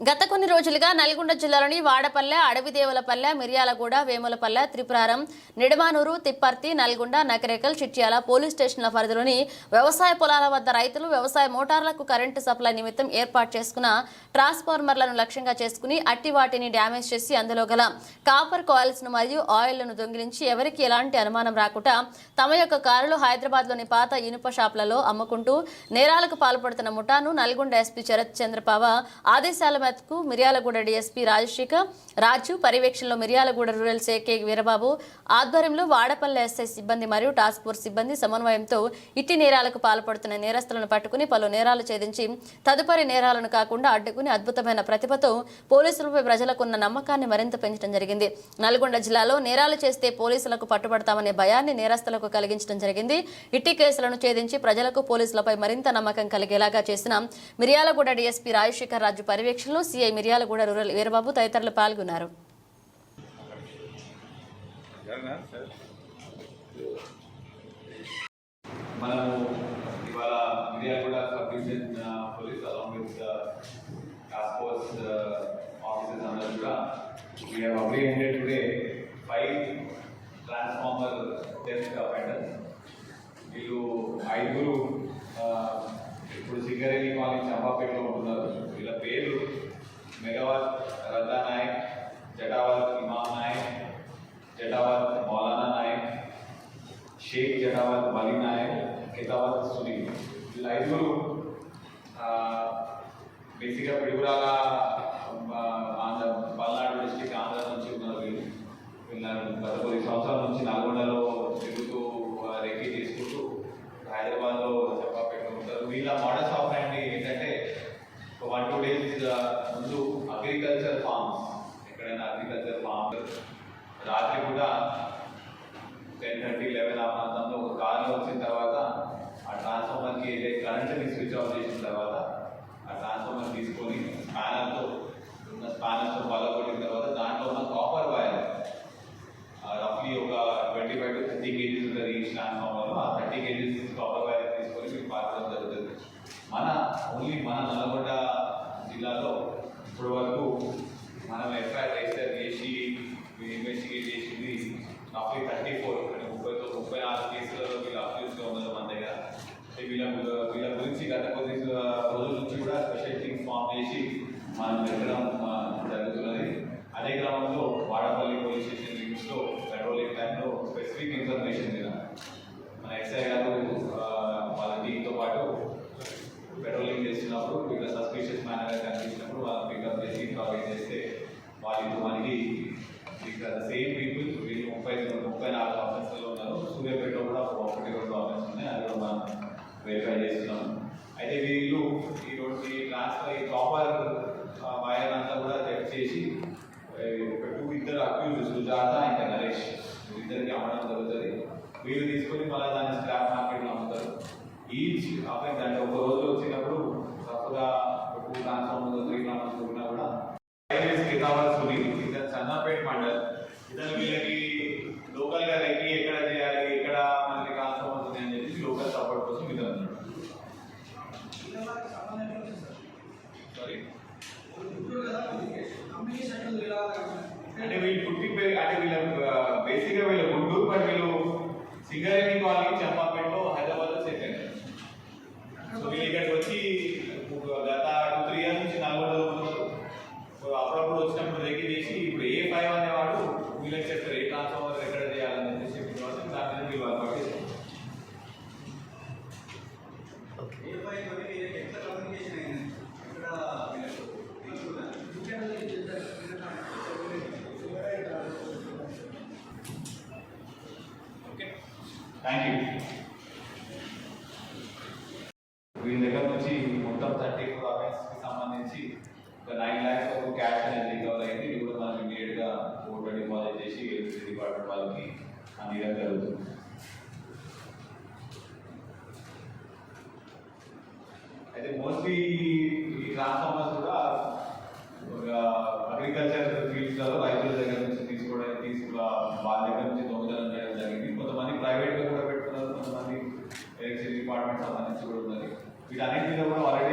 గత కొన్ని రోజులుగా నల్గొండ జిల్లాలోని వాడపల్లె అడవిదేవులపల్లె మిర్యాలగూడ వేములపల్లె త్రిపురారం నిడమానూరు తిప్పర్తి నల్గొండ నకరేకల్ చిట్యాల పోలీస్ స్టేషన్ల పరిధిలోని వ్యవసాయ పొలాల వద్ద రైతులు వ్యవసాయ మోటార్లకు కరెంటు సప్లై నిమిత్తం ఏర్పాటు చేసుకున్న ట్రాన్స్ఫార్మర్లను లక్ష్యంగా చేసుకుని అట్టి వాటిని డ్యామేజ్ చేసి అందులో గల కాపర్ కాయిల్స్ను మరియు ఆయిల్లను దొంగిలించి ఎవరికి ఎలాంటి అనుమానం రాకుండా తమ యొక్క కారులు హైదరాబాద్లోని పాత ఇనుప షాపులలో అమ్ముకుంటూ నేరాలకు పాల్పడుతున్న ముఠాను నల్గొండ ఎస్పీ శరత్ చంద్రపావ ఆదేశాల హైదరాబాద్కు మిర్యాలగూడ డీఎస్పీ రాజశేఖర్ రాజు పర్యవేక్షణలో మిర్యాలగూడ రూరల్ సేకే వీరబాబు ఆధ్వర్యంలో వాడపల్లె ఎస్ఐ సిబ్బంది మరియు టాస్క్ ఫోర్స్ సిబ్బంది సమన్వయంతో ఇట్టి నేరాలకు పాల్పడుతున్న నేరస్తులను పట్టుకుని పలు నేరాలు ఛేదించి తదుపరి నేరాలను కాకుండా అడ్డుకుని అద్భుతమైన ప్రతిభతో పోలీసులపై ప్రజలకున్న నమ్మకాన్ని మరింత పెంచడం జరిగింది. నల్గొండ జిల్లాలో నేరాలు చేస్తే పోలీసులకు పట్టుబడతామనే భయాన్ని నేరస్తులకు కలిగించడం జరిగింది. ఇట్టి కేసులను ఛేదించి ప్రజలకు పోలీసులపై మరింత నమ్మకం కలిగేలాగా చేసిన మిర్యాలగూడ డీఎస్పీ రాజశేఖర్ రాజు పర్యవేక్షణలో సీఐ మిర్యాలగూడ రూరల్ వీరబాబు తదితరులు పాల్గొన్నారు. మనము ఇవాళ Miryalaguda sub division police along with task force officers అందరూ కూడా we have apprehended today five transformer test offenders వీళ్ళు ఐదుగురు मौलाना नायक शेख जनावत वाली नायक खिताबत सुनील। लाइफ बेसिकली पिडुरागा రాత్రి కూడా టెన్ థర్టీ లెవెన్ ఆ ప్రాంతంలో ఒక కార్లో వచ్చిన తర్వాత ఆ ట్రాన్స్ఫార్మర్కి ఏదైతే కరెంట్ని స్విచ్ ఆఫ్ చేసిన తర్వాత ఆ ట్రాన్స్ఫార్మర్ తీసుకొని స్పానర్తో ఉన్న స్పానర్తో పగలగొట్టిన తర్వాత దాంట్లో ఉన్న కాపర్ వైర్ రఫ్లీ ఒక twenty five to thirty kgs ఉంటుంది ఈ ట్రాన్స్ఫార్మర్లో ఆ థర్టీ కేజీస్ కాపర్ ఫామ్ చేసి మన దగ్గర జరుగుతున్నది. అదే క్రమంలో వాడపల్లి పోలీస్ స్టేషన్ లిమిట్స్లో పెట్రోలింగ్ టైంలో స్పెసిఫిక్ ఇన్ఫర్మేషన్ మీద. మన ఎస్ఐ గారు వాళ్ళ టీంతో పాటు పెట్రోలింగ్ చేస్తున్నప్పుడు వీళ్ళ సస్పీషియస్ మేనర్ కనిపించినప్పుడు వాళ్ళ పికప్ చేసి ప్రొవైడ్ చేస్తే వాళ్ళు మనకి ఇక్కడ సేమ్ పీపుల్ వీళ్ళు ముప్పై ముప్పై నాలుగు ఆఫీసులు ఉన్నారు. సూర్యాపేట కూడా ఒకటి రెండు ఆఫీసులు ఉన్నాయి. అది కూడా వెరిఫై చేస్తున్నాం. అయితే వీళ్ళు ఈరోజు ఈ ట్రాన్స్ఫర్ ఈ కాపర్ వైర్ అంతా కూడా చెక్ చేసి ఒక టూ ఇద్దరు అక్యూజ్ సుజాత ఇంకా నరేష్ ఇద్దరికి అమ్మడం జరుగుతుంది. వీళ్ళు తీసుకొని మళ్ళీ దాన్ని స్క్రాప్ మార్కెట్లో అమ్ముతారు. ఈచ్ అఫెన్స్ అంటే ఒక రోజు వచ్చినప్పుడు తప్పుగా టూ ట్రాన్స్ఫార్మర్ త్రీ ట్రాన్స్ఫార్మర్ కూడా హైవేస్ కితావర్ లోకల్ కోసం ఇతను అన్నాడు అంటే వీళ్ళు పుట్టి అంటే వీళ్ళ బేసిక్గా వీళ్ళ గుంటూరు పని వీళ్ళు సింగరేణి కాలనీ థ్యాంక్ యూ వీళ్ళ దగ్గర నుంచి మొత్తం థర్టీ ఫోర్ అఫెన్స్కి సంబంధించి ఒక నైన్ ల్యాక్స్ వరకు క్యాష్ అనేది రికవర్ అయింది. ఇది కూడా మనం ఇమీడియట్గా ఫోటో డిపాజిట్ చేసి ఎలక్ట్రిసిటీ డిపార్ట్మెంట్ వాళ్ళకి అందించడం జరుగుతుంది. అయితే మోస్ట్లీ ఈ ట్రాన్స్ఫార్మర్స్ కూడా అగ్రికల్చర్ ఫీల్డ్స్లో రైతు దగ్గర నుంచి తీసుకోవడం తీసుకు వాళ్ళ దగ్గర నుంచి దొంగతనం చేయడం జరిగింది కొంతమంది ప్రైవేట్గా కూడా పెట్టుకున్నారు కొంతమంది ఎలక్ట్రిసిటీ డిపార్ట్మెంట్ సంబంధించి కూడా ఉన్నది వీటన్నిటి